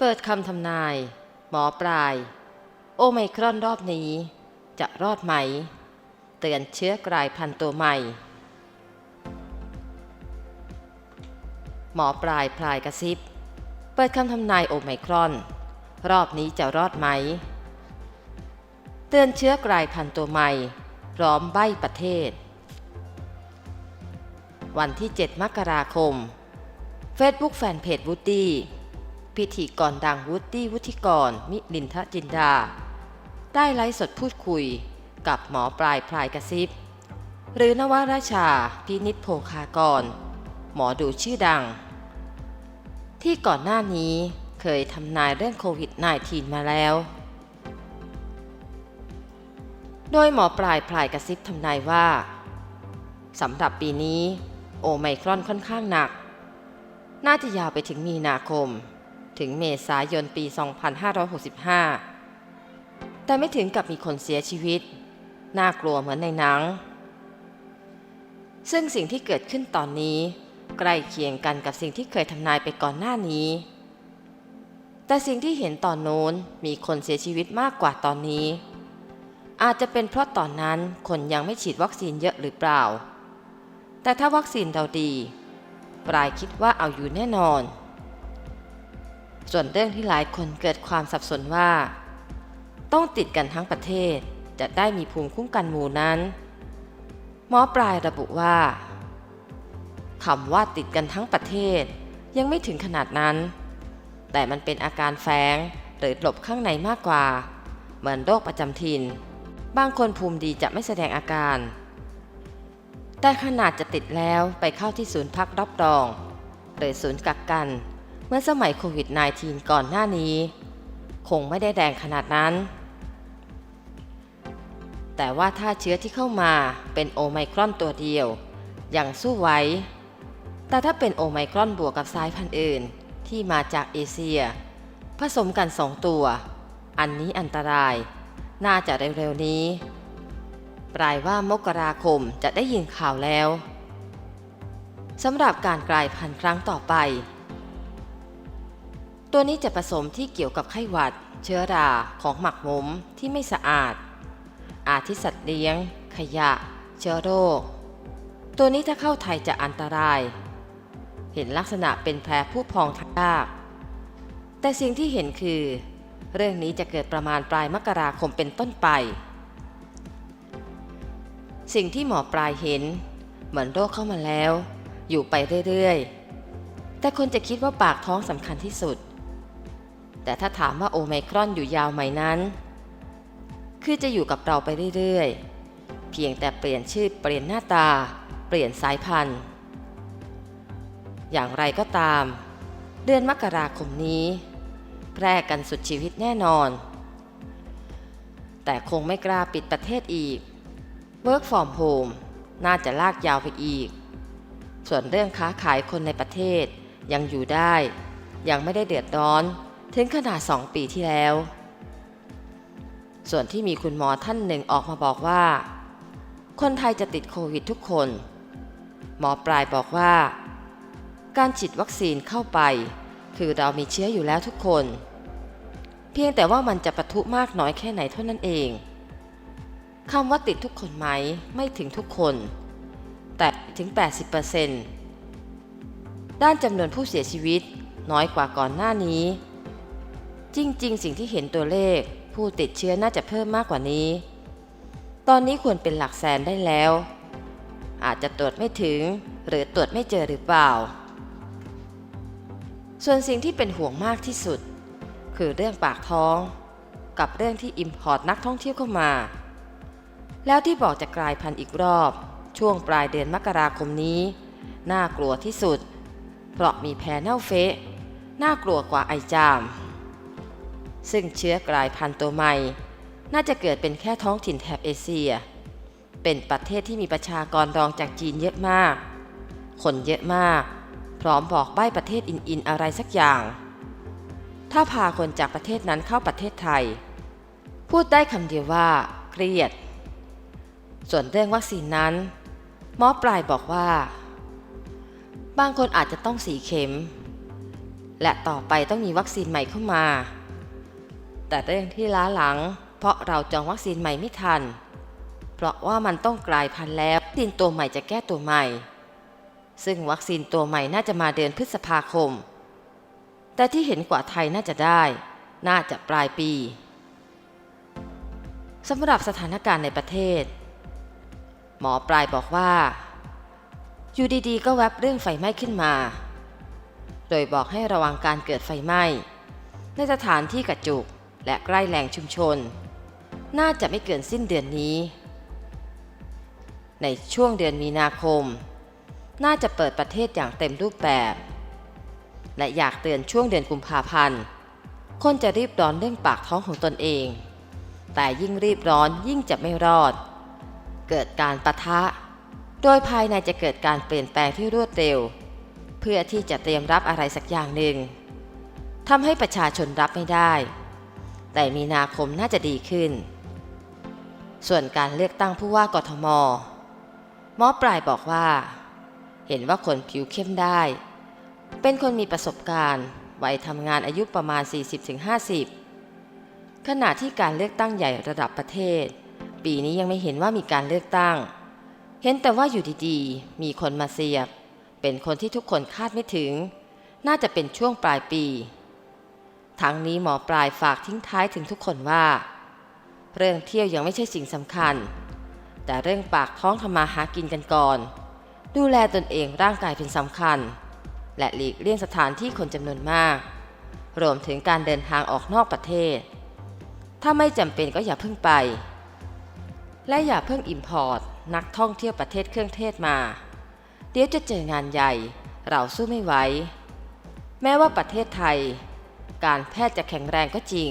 เปิดคำทำนาย หมอปลาย โอไมครอนรอบนี้ จะรอดไหม เตือนเชื้อกลายพันธุ์ตัวใหม่ หมอปลายพลายกระซิบ เปิดคำทำนายโอไมครอน รอบนี้จะรอดไหม เตือนเชื้อกลายพันธุ์ตัวใหม่ พร้อมใบประเทศ วันที่ 7 มกราคม Facebook แฟนเพจวูดดี้ พิธีกรดังวูดดี้วุฒิกร มิลินทจินดา ได้ไลฟ์สดพูดคุยกับหมอปลายพลายกระซิบ หรือนวราชาพินิษโภคากร หมอดูชื่อดัง ที่ก่อนหน้านี้เคยทำนายเรื่องโควิด -19 มาแล้ว โดยหมอปลายพลายกระซิบทำนายว่าสำหรับปีนี้ โอไมครอนค่อนข้างหนัก น่าจะยาวไปถึงมีนาคม ถึงเมษายนปี 2565 แต่ไม่ถึงกับมีคนเสียชีวิต น่ากลัวเหมือนในหนัง ซึ่งสิ่งที่เกิดขึ้นตอนนี้ ใกล้เคียงกันกับสิ่งที่เคยทำนายไปก่อนหน้านี้ แต่สิ่งที่เห็นตอนโน้นมีคนเสียชีวิตมากกว่าตอนนี้ อาจจะเป็นเพราะตอนนั้นคนยังไม่ฉีดวัคซีนเยอะหรือเปล่า แต่ถ้าวัคซีนเราดีปลายคิดว่าเอาอยู่แน่นอน ส่วนเรื่องที่หลายคนเกิดความสับสนว่า ต้องติดกันทั้งประเทศจะได้มีภูมิคุ้มกันหมู่นั้น หมอปลายระบุว่าคำว่าติดกันทั้งประเทศยังไม่ถึงขนาดนั้น แต่มันเป็นอาการแฝงหรือหลบข้างในมากกว่า เหมือนโรคประจำถิ่น บางคนภูมิดีจะไม่แสดงอาการ แต่ขนาดจะติดแล้วไปเข้าที่ศูนย์พักรับรอง หรือศูนย์กักกัน เมื่อสมัยโควิด -19 ก่อนหน้านี้ คงไม่ได้แดงขนาดนั้น แต่ว่าถ้าเชื้อที่เข้ามาเป็นโอไมครอนตัวเดียว ยังสู้ไหวแต่ถ้าเป็นโอไมครอนบวกกับสายพันธุ์อื่นที่มาจากเอเชีย ผสมกันสองตัว อันนี้อันตราย น่าจะเร็วๆนี้ ปลายว่ามกราคมจะได้ยินข่าวแล้วสำหรับการกลายพันธุ์ครั้งต่อไป ตัวนี้จะผสมที่เกี่ยวกับไข้หวัด เชื้อราของหมักหมมที่ไม่สะอาด อาทิสัตว์เลี้ยง ขยะ เชื้อโรค ตัวนี้ถ้าเข้าไทยจะอันตราย เห็นลักษณะเป็นแผลผู้พองทางยากแต่สิ่งที่เห็นคือ เรื่องนี้จะเกิดประมาณปลายมกราคมเป็นต้นไป สิ่งที่หมอปลายเห็น เหมือนโรคเข้ามาแล้ว อยู่ไปเรื่อยๆแต่คนจะคิดว่าปากท้องสำคัญที่สุด แต่ถ้าถามว่าโอไมครอนอยู่ยาวไหมนั้น คือจะอยู่กับเราไปเรื่อยๆ เพียงแต่เปลี่ยนชื่อเปลี่ยนหน้าตา เปลี่ยนสายพันธุ์ อย่างไรก็ตาม เดือนมกราคมนี้ แพร่กันสุดชีวิตแน่นอน แต่คงไม่กล้าปิดประเทศอีก Work from home น่าจะลากยาวไปอีก ส่วนเรื่องค้าขายคนในประเทศยังอยู่ได้ ยังไม่ได้เดือดร้อน ถึงขนาด 2 ปีที่แล้ว ส่วนที่มีคุณหมอท่านหนึ่งออกมาบอกว่า คนไทยจะติดโควิดทุกคน หมอปลายบอกว่า การฉีดวัคซีนเข้าไป คือเรามีเชื้ออยู่แล้วทุกคน เพียงแต่ว่ามันจะปะทุมากน้อยแค่ไหนเท่านั้นเองคำว่าติดทุกคนไหมไม่ถึงทุกคน แต่ถึง 80%ด้านจำนวนผู้เสียชีวิตน้อยกว่าก่อนหน้านี้ จริง ๆ สิ่งที่เห็นตัวเลข ผู้ติดเชื้อน่าจะเพิ่มมากกว่านี้ ตอนนี้ควรเป็นหลักแสนได้แล้ว อาจจะตรวจไม่ถึง หรือตรวจไม่เจอหรือเปล่า ส่วนสิ่งที่เป็นห่วงมากที่สุด คือเรื่องปากท้อง กับเรื่องที่อิมพอร์ตนักท่องเที่ยวเข้ามา แล้วที่บอกจะกลายพันธุ์อีกรอบ ช่วงปลายเดือนมกราคมนี้ น่ากลัวที่สุด เพราะมีแพรเน่าเฟะน่ากลัวกว่าไอจาม ซึ่งเชื้อกลายพันธุ์ตัวใหม่ น่าจะเกิดเป็นแค่ท้องถิ่นแถบเอเชีย เป็นประเทศที่มีประชากรรองจากจีนเยอะมาก คนเยอะมาก พร้อมบอกใบ้ประเทศอินๆอะไรสักอย่าง ถ้าพาคนจากประเทศนั้นเข้าประเทศไทย พูดได้คำเดียวว่าเครียด ส่วนเรื่องวัคซีนนั้น หมอปลายบอกว่า บางคนอาจจะต้องสีเข็ม และต่อไปต้องมีวัคซีนใหม่เข้ามา แต่เรื่องที่ล้าหลัง เพราะเราจองวัคซีนใหม่ไม่ทัน เพราะว่ามันต้องกลายพันธุ์แล้ววัคซีนตัวใหม่จะแก้ตัวใหม่ ซึ่งวัคซีนตัวใหม่น่าจะมาเดือนพฤษภาคม แต่ที่เห็นกว่าไทยน่าจะได้ น่าจะปลายปีสำหรับสถานการณ์ในประเทศ หมอปลายบอกว่า อยู่ดีๆ ก็แวบเรื่องไฟไหม้ขึ้นมา โดยบอกให้ระวังการเกิดไฟไหม้ในสถานที่กระจุก และใกล้แหล่งชุมชน น่าจะไม่เกินสิ้นเดือนนี้ ในช่วงเดือนมีนาคม น่าจะเปิดประเทศอย่างเต็มรูปแบบ และอยากเตือนช่วงเดือนกุมภาพันธ์คนจะรีบร้อนเรื่องปากท้องของตนเอง แต่ยิ่งรีบร้อนยิ่งจะไม่รอด เกิดการปะทะ โดยภายในจะเกิดการเปลี่ยนแปลงที่รวดเร็ว เพื่อที่จะเตรียมรับอะไรสักอย่างหนึ่งทำให้ประชาชนรับไม่ได้ แต่มีนาคมน่าจะดีขึ้น ส่วนการเลือกตั้งผู้ว่ากทม หมอปลายบอกว่า เห็นว่าคนผิวเข้มได้ เป็นคนมีประสบการณ์วัยทำงานอายุประมาณ 40-50 ขณะที่การเลือกตั้งใหญ่ระดับประเทศ ปีนี้ยังไม่เห็นว่ามีการเลือกตั้ง เห็นแต่ว่าอยู่ดีๆ มีคนมาเสียบ เป็นคนที่ทุกคนคาดไม่ถึง น่าจะเป็นช่วงปลายปี ทั้งนี้หมอปลายฝากทิ้งท้ายถึงทุกคนว่า เรื่องเที่ยวยังไม่ใช่สิ่งสำคัญ แต่เรื่องปากท้องทำมาหากินกันก่อน ดูแลตนเองร่างกายเป็นสำคัญ และหลีกเลี่ยงสถานที่คนจำนวนมาก รวมถึงการเดินทางออกนอกประเทศ ถ้าไม่จำเป็นก็อย่าเพิ่งไป และอย่าเพิ่งอิมพอร์ตนักท่องเที่ยวประเทศเครื่องเทศมา เดี๋ยวจะเจองานใหญ่ เราสู้ไม่ไหวแม้ว่าประเทศไทย การแพทย์จะแข็งแรงก็จริง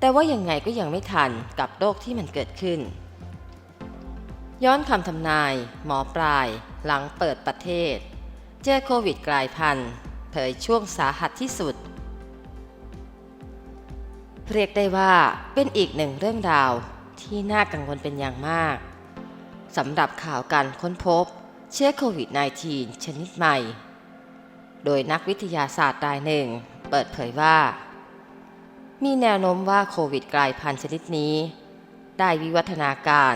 แต่ว่ายังไงก็ยังไม่ทันกับโรคที่มันเกิดขึ้น ย้อนคำทำนาย หมอปลาย หลังเปิดประเทศ เจอโควิดกลายพันธุ์เผยช่วงสาหัสที่สุด เรียกได้ว่าเป็นอีกหนึ่งเรื่องราวที่น่ากังวลเป็นอย่างมากสำหรับข่าวการค้นพบเชื้อโควิด -19 ชนิดใหม่ โดยนักวิทยาศาสตร์รายหนึ่ง เปิดเผยว่า มีแนวโน้มว่าโควิดกลายพันธุ์ชนิดนี้ ได้วิวัฒนาการ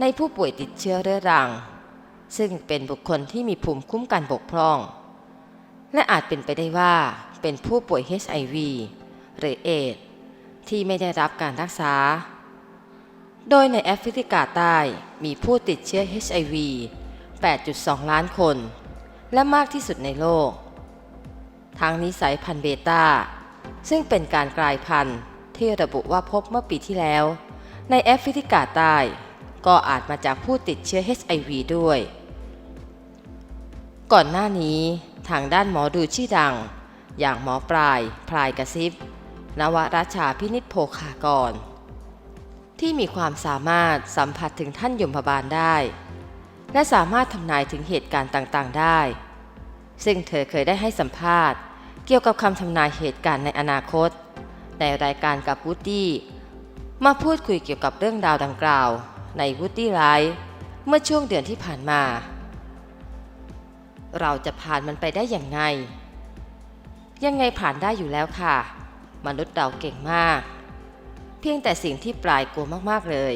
ในผู้ป่วยติดเชื้อเรื้อรัง ซึ่งเป็นบุคคลที่มีภูมิคุ้มกันบกพร่อง และอาจเป็นไปได้ว่าเป็นผู้ป่วย HIV หรือเอดที่ไม่ได้รับการรักษา โดยในแอฟริกาใต้มีผู้ติดเชื้อ HIV 8.2 ล้านคน และมากที่สุดในโลก ทั้งนี้สายพันธุ์เบต้า ซึ่งเป็นการกลายพันธุ์ที่ระบุว่าพบเมื่อปีที่แล้ว ในแอฟริกาใต้ ก็อาจมาจากผู้ติดเชื้อ HIV ด้วย ก่อนหน้านี้ทางด้านหมอดูชื่อดัง อย่างหมอปลาย พลายกระซิบ นวราชาพินิษโภคากร ที่มีความสามารถสัมผัสถึงท่านยมพบาลได้ และสามารถทำนายถึงเหตุการณ์ต่างๆ ได้ ซึ่งเธอเคยได้ให้สัมภาษณ์ เกี่ยวกับคำทำนายเหตุการณ์ในอนาคต ในรายการกับวูดดี้มาพูดคุยเกี่ยวกับเรื่องราวดังกล่าว ในวูดดี้ไลฟ์เมื่อช่วงเดือนที่ผ่านมา เราจะผ่านมันไปได้อย่างไง ยังไงผ่านได้อยู่แล้วค่ะ มนุษย์เราเก่งมาก เพียงแต่สิ่งที่ปลายกลัวมากๆเลย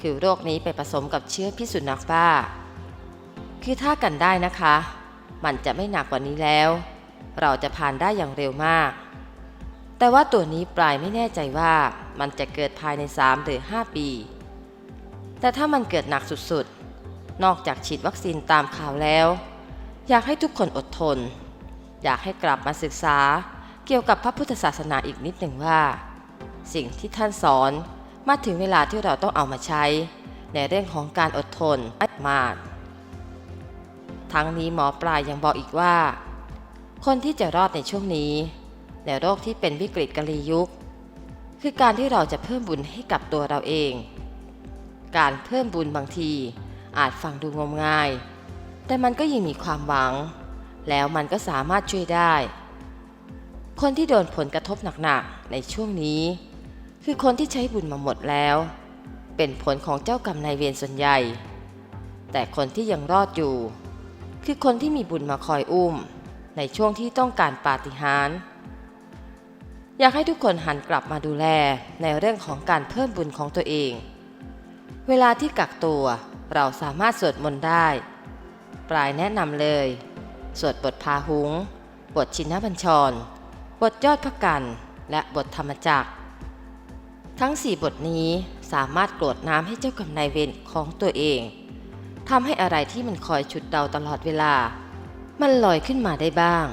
คือโรคนี้ไปผสมกับเชื้อพิษสุนัขบ้า คือถ้ากันได้นะคะ มันจะไม่หนักกว่านี้แล้ว เราจะผ่านได้อย่างเร็วมาก แต่ว่าตัวนี้ปลายไม่แน่ใจว่ามันจะเกิดภายใน 3 หรือ 5 ปี แต่ถ้ามันเกิดหนักสุดๆ นอกจากฉีดวัคซีนตามข่าวแล้ว อยากให้ทุกคนอดทน อยากให้กลับมาศึกษาเกี่ยวกับพระพุทธศาสนาอีกนิดหนึ่งว่า สิ่งที่ท่านสอนมาถึงเวลาที่เราต้องเอามาใช้ ในเรื่องของการอดทนอัดมาด ทั้งนี้หมอปลายยังบอกอีกว่า คนที่จะรอดในช่วงนี้ ในโรคที่เป็นวิกฤตกะลียุค คือการที่เราจะเพิ่มบุญให้กับตัวเราเอง การเพิ่มบุญบางที อาจฟังดูงมงาย แต่มันก็ยังมีความหวัง แล้วมันก็สามารถช่วยได้ คนที่โดนผลกระทบหนักๆในช่วงนี้ คือคนที่ใช้บุญมาหมดแล้ว เป็นผลของเจ้ากรรมนายเวรส่วนใหญ่ แต่คนที่ยังรอดอยู่ คือคนที่มีบุญมาคอยอุ้ม ในช่วงที่ต้องการปาฏิหาริย์อยากให้ทุกคนหันกลับมาดูแลในเรื่องของการเพิ่มบุญของตัวเอง เวลาที่กักตัวเราสามารถสวดมนต์ได้ ปลายแนะนำเลย สวดบทพาหุง บทชินบัญชร บทยอดพระกัน และบทธรรมจักร ทั้งสี่บทนี้สามารถกรวดน้ำให้เจ้ากรรมนายเวรของตัวเอง ทำให้อะไรที่มันคอยฉุดเดาตลอดเวลา มันลอยขึ้นมาได้บ้าง